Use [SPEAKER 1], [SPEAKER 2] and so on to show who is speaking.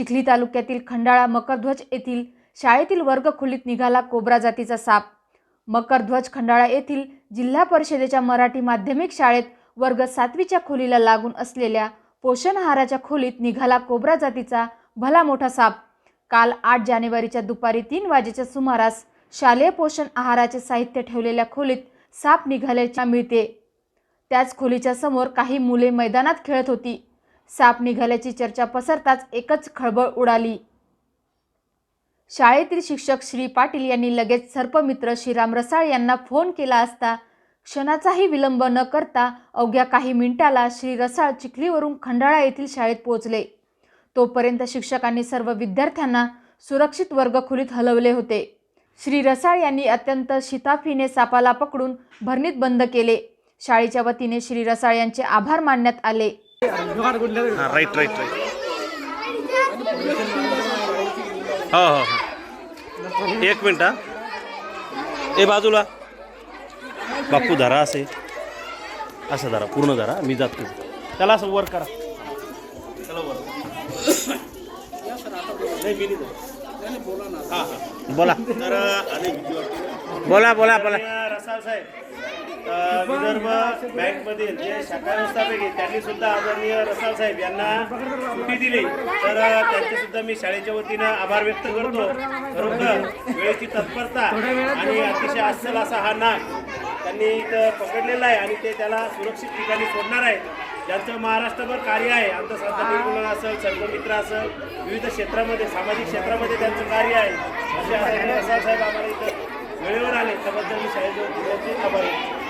[SPEAKER 1] चिखली तालुक्यातील खंडाळा मकरध्वज येथील शाळेतील वर्गखोलीत निघाला कोब्रा जातीचा साप. मकरध्वज खंडाळा येथील जिल्हा परिषदेच्या मराठी माध्यमिक शाळेत वर्ग सातवीच्या खोलीला लागून असलेल्या पोषण आहाराच्या खोलीत निघाला कोब्रा जातीचा भला मोठा साप. काल आठ जानेवारीच्या दुपारी तीन वाजेच्या सुमारास शालेय पोषण आहाराचे साहित्य ठेवलेल्या खोलीत साप निघाल्याच्या मिळते. त्याच खोलीच्या समोर काही मुले मैदानात खेळत होती. साप निघाल्याची चर्चा पसरताच एकच खळबळ उडाली. शाळेतील शिक्षक श्री पाटील यांनी लगेच सर्पमित्र श्रीराम रसाळ यांना फोन केला असता क्षणाचाही विलंब न करता अवघ्या काही मिनिटाला श्री रसाळ चिखलीवरून खंडाळा येथील शाळेत पोहोचले. तोपर्यंत शिक्षकांनी सर्व विद्यार्थ्यांना सुरक्षित वर्गखोलीत हलवले होते. श्री रसाळ यांनी अत्यंत शिताफीने सापाला पकडून भरणीत बंद केले. शाळेच्या वतीने श्री रसाळ यांचे आभार मानण्यात आले.
[SPEAKER 2] हा राईट राईट राईट हो हो हो. एक मिनिट हा. ए बाजूला. बापू धरा असे. असं धरा पूर्ण धरा. मी जातो. त्याला असं वर करा. त्याला वर. बोला. बोला बोला बोला. रसाळ साहेब. अ, विदर्भ बँकमधील जे शाखा व्यवस्थापक आहेत त्यांनी सुद्धा आदरणीय रसाळ साहेब यांना सुट्टी दिली. तर त्यांचे सुद्धा मी शाळेच्या वतीनं आभार व्यक्त करतो. खरोखर वेळेची तत्परता आणि अतिशय अस्सल असा हा नाग त्यांनी इथं पकडलेला आहे आणि ते त्याला सुरक्षित ठिकाणी सोडणार आहेत. ज्यांचं महाराष्ट्रभर कार्य आहे अंधश्रद्धा निर्मूलन असेल सर्वमित्र असेल विविध क्षेत्रामध्ये सामाजिक क्षेत्रामध्ये त्यांचं कार्य आहे. असे आदरणीय रसाळ साहेब आम्हाला इथं वेळेवर आले. त्याबद्दल मी शाळेच्या वतीने आभार व्यक्त